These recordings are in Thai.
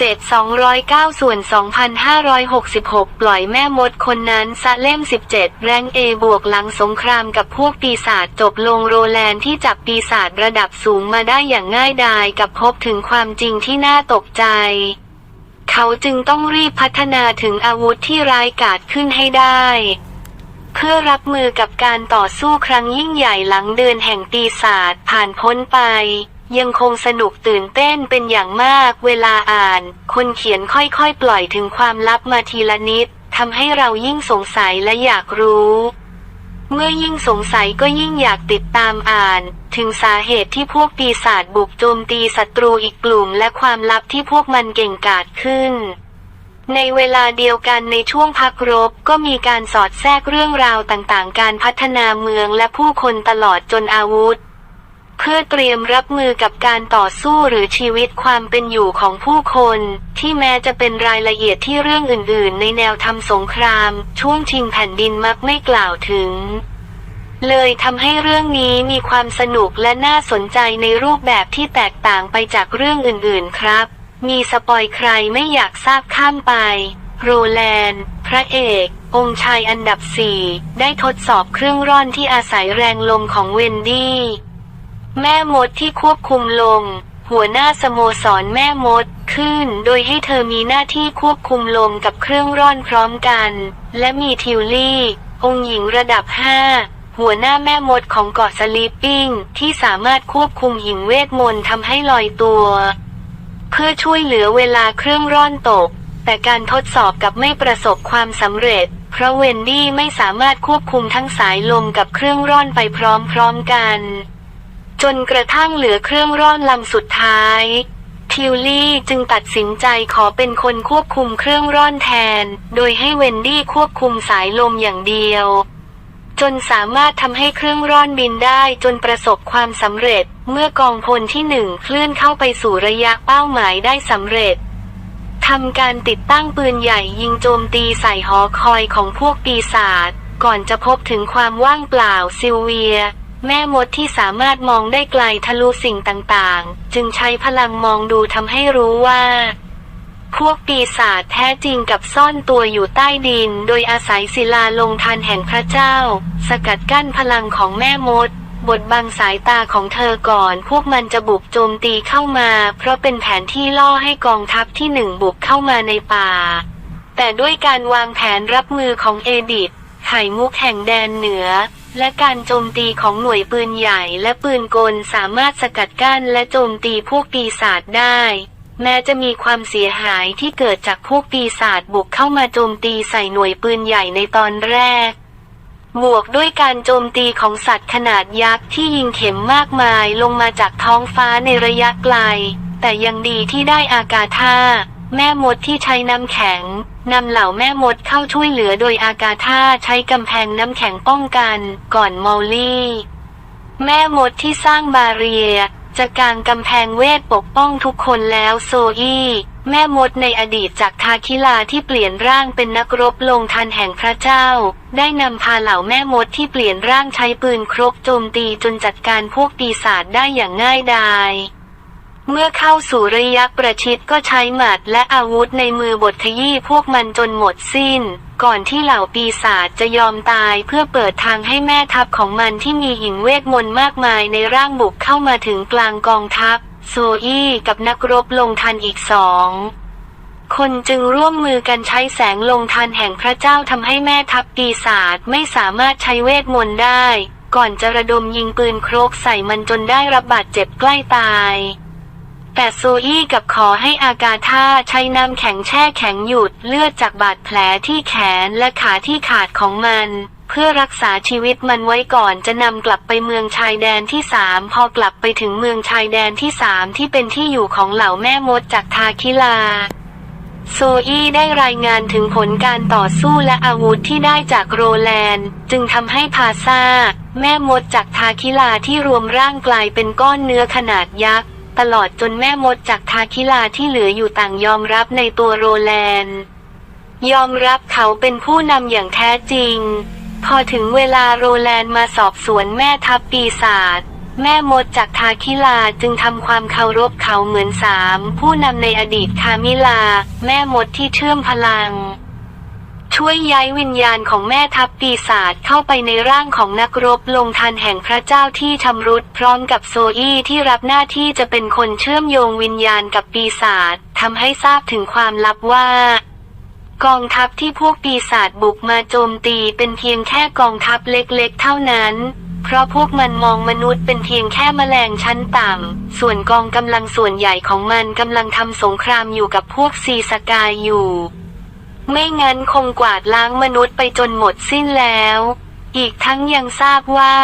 เศษ 209 ส่วน 2,566 ปล่อยแม่มดคนนั้นซะเล่ม 17 แรงเอบวกหลังสงครามกับพวกปีศาจจบลงโรแลนด์ที่จับปีศาจระดับสูงมาได้อย่างง่ายดายกับพบถึงความจริงที่น่าตกใจ เขาจึงต้องรีบพัฒนาถึงอาวุธที่ร้ายกาจขึ้นให้ได้ เพื่อรับมือกับการต่อสู้ครั้งยิ่งใหญ่หลังเดือนแห่งปีศาจผ่านพ้นไป ยังคงสนุกตื่นเต้นเป็นอย่างมาก เวลาอ่าน คนเขียนค่อยๆ ปล่อยถึงความลับมาทีละนิดทำให้เรายิ่งสงสัยและอยากรู้ เมื่อยิ่งสงสัยก็ยิ่งอยากติดตามอ่าน ถึงสาเหตุที่พวกปีศาจบุกโจมตีศัตรูอีกกลุ่ม และความลับที่พวกมันเก่งกาจขึ้นในเวลาเดียวกันในช่วงพักรบก็มีการสอดแทรกเรื่องราวต่างๆ การพัฒนาเมืองและผู้คนตลอดจนอาวุธ เพื่อเตรียมรับมือกับการต่อสู้หรือชีวิตความเป็นอยู่ของผู้คน ที่แม้จะเป็นรายละเอียดที่เรื่องอื่น ๆ ในแนวทำสงคราม ช่วงชิงแผ่นดินมักไม่กล่าวถึง เลยทำให้เรื่องนี้มีความสนุกและน่าสนใจในรูปแบบที่แตกต่างไปจากเรื่องอื่น ๆ ครับ มีสปอยใครไม่อยากทราบข้ามไป โรแลนด์ พระเอกองค์ชายอันดับสี่ได้ทดสอบเครื่องร่อนที่อาศัยแรงลมของเวนดี้ แม่มดที่ควบคุมลมหัวหน้าสโมสรแม่มดขึ้น โดยให้เธอมีหน้าที่ควบคุมลมกับเครื่องร่อนพร้อมกัน และมีทิวลี่ องค์หญิงระดับห้าหัวหน้าแม่มดของเกาะสลีปปิ้ง ที่สามารถควบคุมหินเวทมนต์ทำให้ลอยตัว เพื่อช่วยเหลือเวลาเครื่องร่อนตก แต่การทดสอบกับไม่ประสบความสำเร็จ เพราะเวนดี้ไม่สามารถควบคุมทั้งสายลมกับเครื่องร่อนไปพร้อมๆกัน จนกระทั่งเหลือเครื่องร่อนลำสุดท้าย ทิวลี่จึงตัดสินใจขอเป็นคนควบคุมเครื่องร่อนแทน โดยให้เวนดี้ควบคุมสายลมอย่างเดียว จนสามารถทำให้เครื่องร่อนบินได้จนประสบความสำเร็จ เมื่อกองพลที่หนึ่งเคลื่อนเข้าไปสู่ระยะเป้าหมายได้สำเร็จทำการติดตั้งปืนใหญ่ยิงโจมตีใส่หอคอยของพวกปีศาจก่อนจะพบถึงความว่างเปล่าซิลเวีย แม่มดที่สามารถมองได้ไกลทะลุสิ่งต่างๆ จึงใช้พลังมองดูทำให้รู้ว่า พวกปีศาจแท้จริงกับซ่อนตัวอยู่ใต้ดิน โดยอาศัยศิลาลงทันแห่งพระเจ้า สกัดกั้นพลังของแม่มดบดบังสายตาของเธอก่อน พวกมันจะบุกโจมตีเข้ามา เพราะเป็นแผนที่ล่อให้กองทัพที่หนึ่งบุกเข้ามาในป่า แต่ด้วยการวางแผนรับมือของเอดิธไข่มุกแห่งแดนเหนือ และการโจมตีของหน่วยปืนใหญ่และปืนกลสามารถสกัดกั้นและโจมตีพวกปีศาจได้ แม้จะมีความเสียหายที่เกิดจากพวกปีศาจบุกเข้ามาโจมตีใส่หน่วยปืนใหญ่ในตอนแรก บวกด้วยการโจมตีของสัตว์ขนาดยักษ์ที่ยิงเข็มมากมายลงมาจากท้องฟ้าในระยะไกล แต่ยังดีที่ได้อากาธาแม่มดที่ใช้น้ำแข็ง นำเหล่าแม่มดเข้าช่วยเหลือโดยอากาธาใช้กำแพงน้ำแข็งป้องกัน ก่อนมอลลี่ แม่มดที่สร้างบาเรีย จะกางกำแพงเวทปกป้องทุกคนแล้วโซอี้แม่มดในอดีตจากทาคิลาที่เปลี่ยนร่างเป็นนักรบลงทันแห่งพระเจ้า ได้นำพาเหล่าแม่มดที่เปลี่ยนร่างใช้ปืนครบโจมตีจนจัดการพวกปีศาจได้อย่างง่ายดาย เมื่อเข้าสู่ระยะประชิดก็ใช้หมัดและอาวุธในมือบทขยี้พวกมันจนหมดสิ้น ก่อนที่เหล่าปีศาจจะยอมตายเพื่อเปิดทางให้แม่ทัพของมันที่มีหินเวทมนต์มากมายในร่างบุกเข้ามาถึงกลางกองทัพ โซอี้กับนักรบลงทันอีกสองคนจึงร่วมมือกันใช้แสงลงทันแห่งพระเจ้าทำให้แม่ทัพปีศาจไม่สามารถใช้เวทมนต์ได้ ก่อนจะระดมยิงปืนโครกใส่มันจนได้รับบาดเจ็บใกล้ตาย แต่โซอี้กับขอให้อากาธาใช้น้ำแข็งแช่แข็งหยุดเลือดจากบาดแผลที่แขนและขาที่ขาดของมัน เพื่อรักษาชีวิตมันไว้ก่อนจะนำกลับไปเมืองชายแดนที่สามพอกลับไปถึงเมืองชายแดนที่สามที่เป็นที่อยู่ของเหล่าแม่มดจากทาคิลาโซอี้ได้รายงานถึงผลการต่อสู้และอาวุธที่ได้จากโรแลนด์ จึงทำให้พาซาแม่มดจากทาคิลาที่รวมร่างกลายเป็นก้อนเนื้อขนาดยักษ์ ตลอดจนแม่มดจากทาคิลาที่เหลืออยู่ต่างยอมรับในตัวโรแลนด์ ยอมรับเขาเป็นผู้นำอย่างแท้จริง พอถึงเวลาโรแลนด์มาสอบสวนแม่ทัพปีศาจแม่มดจากทาคิลาจึงทำความเคารพเขาเหมือนสามผู้นำในอดีตคามิลา แม่มดที่เชื่อมพลัง ช่วยย้ายวิญญาณของแม่ทัพปีศาจเข้าไปในร่างของนักรบลงทันแห่งพระเจ้าที่ชำรุดพร้อมกับโซอี้ที่รับหน้าที่จะเป็นคนเชื่อมโยงวิญญาณกับปีศาจทำให้ทราบถึงความลับว่ากองทัพที่พวกปีศาจบุกมาโจมตีเป็นเพียงแค่กองทัพเล็กๆ เท่านั้น เพราะพวกมันมองมนุษย์เป็นเพียงแค่แมลงชั้นต่ำ ส่วนกองกำลังส่วนใหญ่ของมันกำลังทำสงครามอยู่กับพวกซีสกายอยู่ ไม่งั้นคงกวาดล้างมนุษย์ไปจนหมดสิ้นแล้ว อีกทั้งยังทราบว่า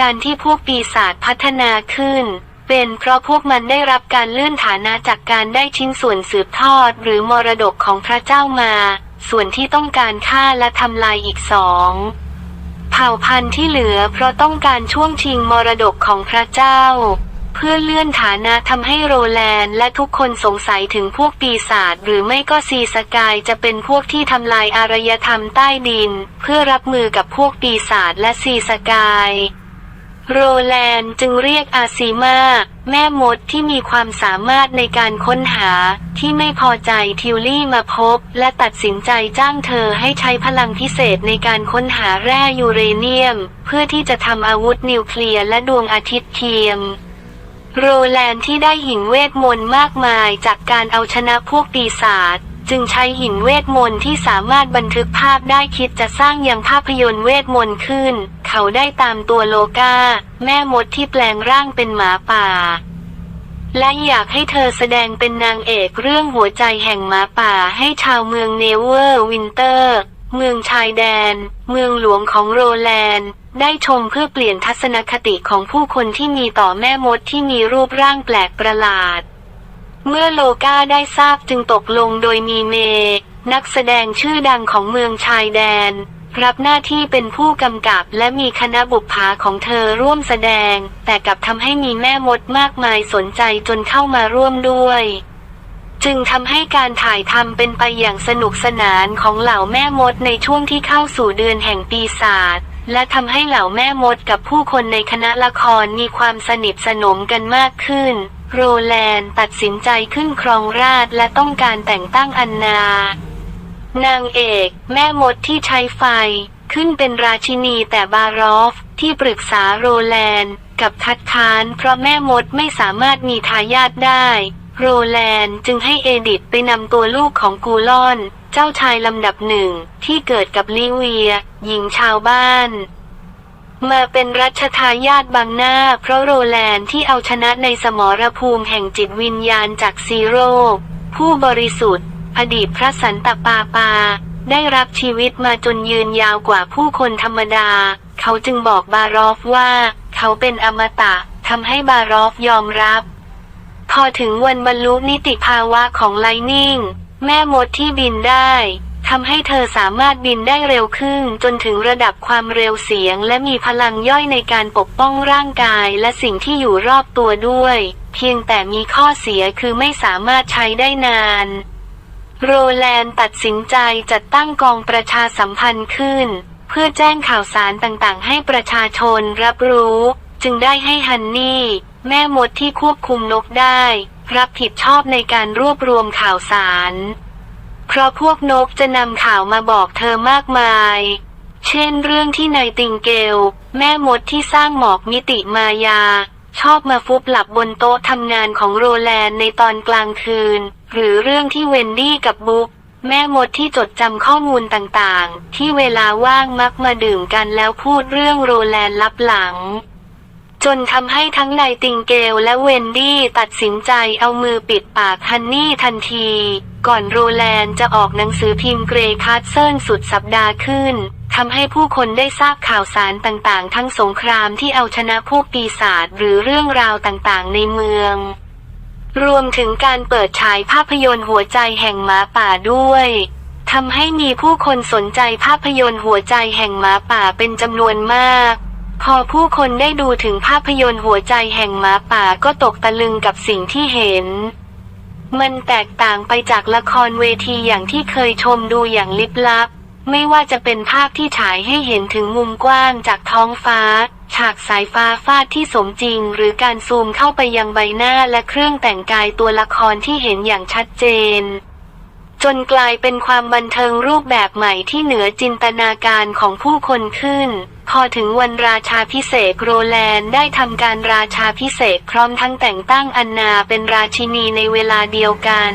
การที่พวกปีศาจพัฒนาขึ้น เป็นเพราะพวกมันได้รับการเลื่อนฐานะจากการได้ชิ้นส่วนสืบทอดหรือมรดกของพระเจ้ามา ส่วนที่ต้องการฆ่าและทำลายอีกสองเผ่าพันธุ์ที่เหลือเพราะต้องการช่วงชิงมรดกของพระเจ้า เพื่อเลื่อนฐานะทำให้โรแลนด์และทุกคนสงสัยถึงพวกปีศาจหรือไม่ก็ซีสกายจะเป็นพวกที่ทำลายอารยธรรมใต้ดิน เพื่อรับมือกับพวกปีศาจและซีสกายโรแลนด์จึงเรียกอาซีมาแม่มดที่มีความสามารถในการค้นหา ที่ไม่พอใจทิวลี่มาพบ และตัดสินใจจ้างเธอให้ใช้พลังพิเศษในการค้นหาแร่ยูเรเนียม เพื่อที่จะทำอาวุธนิวเคลียร์และดวงอาทิตย์เทียม โรแลนที่ได้หินเวทมนต์มากมายจากการเอาชนะพวกปีศาจจึงใช้หินเวทมนต์ที่สามารถบันทึกภาพได้คิดจะสร้างยังภาพยนตร์เวทมนต์ขึ้น เขาได้ตามตัวโลกาแม่มดที่แปลงร่างเป็นหมาป่า และอยากให้เธอแสดงเป็นนางเอกเรื่องหัวใจแห่งหมาป่าให้ชาวเมืองเนเวอร์วินเตอร์ เมืองชายแดน เมืองหลวงของโรแลนด์ ได้ชมเพื่อเปลี่ยนทัศนคติของผู้คนที่มีต่อแม่มดที่มีรูปร่างแปลกประหลาด เมื่อโลกาได้ทราบจึงตกลงโดยมีเม นักแสดงชื่อดังของเมืองชายแดน รับหน้าที่เป็นผู้กำกับและมีคณะบุปผาของเธอร่วมแสดง แต่กลับทำให้มีแม่มดมากมายสนใจจนเข้ามาร่วมด้วย จึงทำให้การถ่ายทำเป็นไปอย่างสนุกสนานของเหล่าแม่มดในช่วงที่เข้าสู่เดือนแห่งปีศาจและทำให้เหล่าแม่มดกับผู้คนในคณะละครมีความสนิทสนมกันมากขึ้น โรแลนด์ตัดสินใจขึ้นครองราชและต้องการแต่งตั้งอันนา นางเอก แม่มดที่ใช้ไฟ ขึ้นเป็นราชินีแต่บารอฟ ที่ปรึกษาโรแลนด์กับคัดค้านเพราะแม่มดไม่สามารถมีทายาทได้ โรแลนด์จึงให้เอดิธไปนำตัวลูกของกูลอน เจ้าชายลำดับหนึ่งที่เกิดกับลิเวีย หญิงชาวบ้าน มาเป็นรัชทายาทบางหน้า เพราะโรแลนด์ที่เอาชนะในสมรภูมิแห่งจิตวิญญาณจากซีโร่ผู้บริสุทธิ์ อดีตพระสันตปาปา ได้รับชีวิตมาจนยืนยาวกว่าผู้คนธรรมดา เขาจึงบอกบารอฟว่า เขาเป็นอมตะทำให้บารอฟยอมรับ พอถึงวันบรรลุนิติภาวะของไลนิ่ง แม่มดที่บินได้ทำให้เธอสามารถบินได้เร็วขึ้นจนถึงระดับความเร็วเสียง และมีพลังย่อยในการปกป้องร่างกายและสิ่งที่อยู่รอบตัวด้วย เพียงแต่มีข้อเสียคือไม่สามารถใช้ได้นาน โรแลนด์ตัดสินใจจัดตั้งกองประชาสัมพันธ์ขึ้น เพื่อแจ้งข่าวสารต่างๆ ให้ประชาชนรับรู้ จึงได้ให้ฮันนี่ แม่มดที่ควบคุมนกได้ รับผิดชอบในการรวบรวมข่าวสาร เพราะพวกนกจะนำข่าวมาบอกเธอมากมาย เช่นเรื่องที่นายติงเกล แม่มดที่สร้างหมอกมิติมายา ชอบมาฟุบหลับบนโต๊ะทำงานของโรแลนในตอนกลางคืน หรือเรื่องที่เวนดี้กับบุ๊กแม่มดที่จดจำข้อมูลต่างๆ ที่เวลาว่างมักมาดื่มกันแล้วพูดเรื่องโรแลนลับหลัง จนทำให้ทั้งนายติงเกลและเวนดี้ตัดสินใจเอามือปิดปากฮันนี่ทันที ก่อนโรแลนด์จะออกหนังสือพิมพ์เกรคาร์เซิลสุดสัปดาห์ขึ้นทำให้ผู้คนได้ทราบข่าวสารต่างๆ ทั้งสงครามที่เอาชนะพวกปีศาจหรือเรื่องราวต่างๆ ในเมือง รวมถึงการเปิดฉายภาพยนตร์หัวใจแห่งหมาป่าด้วยทำให้มีผู้คนสนใจภาพยนตร์หัวใจแห่งหมาป่าเป็นจำนวนมาก พอผู้คนได้ดูถึงภาพยนตร์หัวใจแห่งหมาป่าก็ตกตะลึงกับสิ่งที่เห็น มันแตกต่างไปจากละครเวทีอย่างที่เคยชมดูอย่างลิบลับ ไม่ว่าจะเป็นภาพที่ฉายให้เห็นถึงมุมกว้างจากท้องฟ้า ฉากสายฟ้าฟาดที่สมจริง หรือการซูมเข้าไปยังใบหน้าและเครื่องแต่งกายตัวละครที่เห็นอย่างชัดเจน จนกลายเป็นความบันเทิงรูปแบบใหม่ที่เหนือจินตนาการของผู้คนขึ้น พอถึงวันราชาพิเศษโรแลนด์ได้ทำการราชาพิเศษพร้อมทั้งแต่งตั้งอันนาเป็นราชินีในเวลาเดียวกัน